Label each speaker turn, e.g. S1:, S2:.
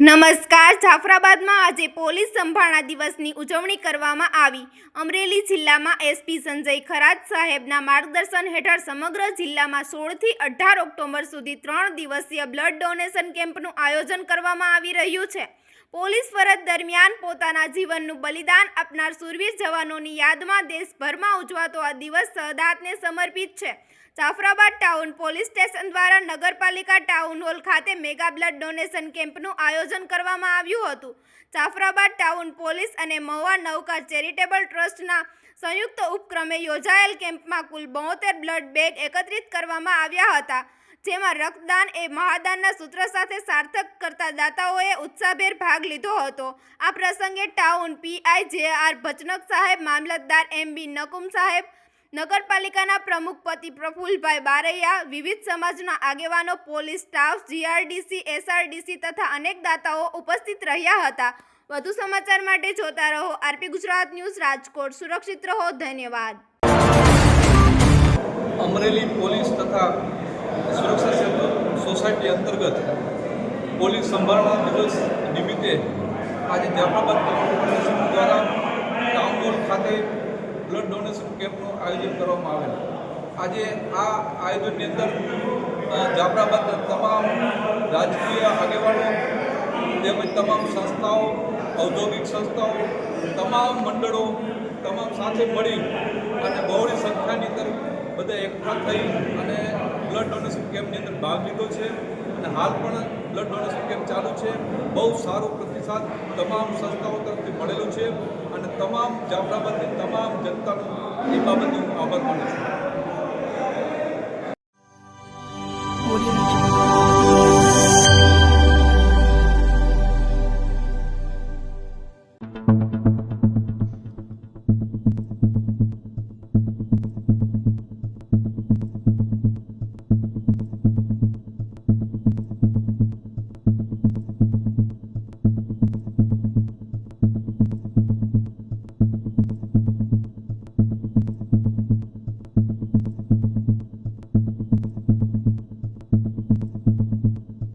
S1: નમસ્કાર, જાફરાબાદમાં આજે પોલીસ સંભાળના દિવસની ઉજવણી કરવામાં આવી. અમરેલી જિલ્લામાં એસપી સંજય ખરાત સાહેબના માર્ગદર્શન હેઠળ સમગ્ર જિલ્લામાં સોળથી અઢાર ઓક્ટોબર સુધી ત્રણ દિવસીય બ્લડ ડોનેશન કેમ્પનું આયોજન કરવામાં આવી રહ્યું છે. પોલીસ ફરજ દરમિયાન પોતાના જીવનનું બલિદાન આપનાર સુરવીર જવાનોની યાદમાં દેશભરમાં ઉજવાતો આ દિવસ સહદાતને સમર્પિત છે. જાફરાબાદ ટાઉન પોલીસ સ્ટેશન દ્વારા નગરપાલિકા ટાઉન હોલ ખાતે મેગા બ્લડ ડોનેશન કેમ્પનું આયોજન કરવામાં આવ્યું હતું. જાફરાબાદ ટાઉન પોલીસ અને મહુવા નૌકા ચેરિટેબલ ટ્રસ્ટના સંયુક્ત ઉપક્રમે યોજાયેલ કેમ્પમાં કુલ બોતેર બ્લડ બેગ એકત્રિત કરવામાં આવ્યા હતા. જેમાં રક્તદાન એ મહાદાનના સૂત્ર સાથે સાર્થક કરતા દાતાઓએ ઉત્સાહભેર ભાગ લીધો હતો. આ પ્રસંગે town PI J R Bhachanak સાહેબ, મામલતદાર એમ બી નકુમ સાહેબ, નગરપાલિકાના પ્રમુખ પતિ પ્રફુલભાઈ બારૈયા, વિવિધ સમાજના આગેવાનો, પોલીસ સ્ટાફ જીઆરડીસી એસઆરડીસી તથા અનેક દાતાઓ ઉપસ્થિત રહ્યા હતા. વધુ સમાચાર માટે જોતા રહો આરપી ગુજરાત ન્યૂઝ રાજકોટ. સુરક્ષિત રહો. ધન્યવાદ.
S2: અમરેલી પોલીસ તથા સોસાયટી અંતર્ગત પોલીસ સંભાળના દિવસ નિમિત્તે આજે જાફરાબાદ કોર્પોરેશન દ્વારા ટાઉન હોલ ખાતે બ્લડ ડોનેશન કેમ્પનું આયોજન કરવામાં આવેલ. આજે આ આયોજનની અંદર જાફરાબાદના તમામ રાજકીય આગેવાનો તેમજ તમામ સંસ્થાઓ, ઔદ્યોગિક સંસ્થાઓ, તમામ મંડળો તમામ સાથે મળી અને બહોળી સંખ્યાની અંદર બધા એકઠા થઈ અને બ્લડ ડોનેશન કેમ્પની અંદર ભાગ લીધો છે અને હાલ પણ બ્લડ ડોનેશન કેમ્પ ચાલુ છે. બહુ સારો પ્રતિસાદ તમામ સંસ્થાઓ તરફથી મળેલો છે અને તમામ જાફરાબાદની તમામ જનતાનો એ બાબતે હું આભાર માનું છું.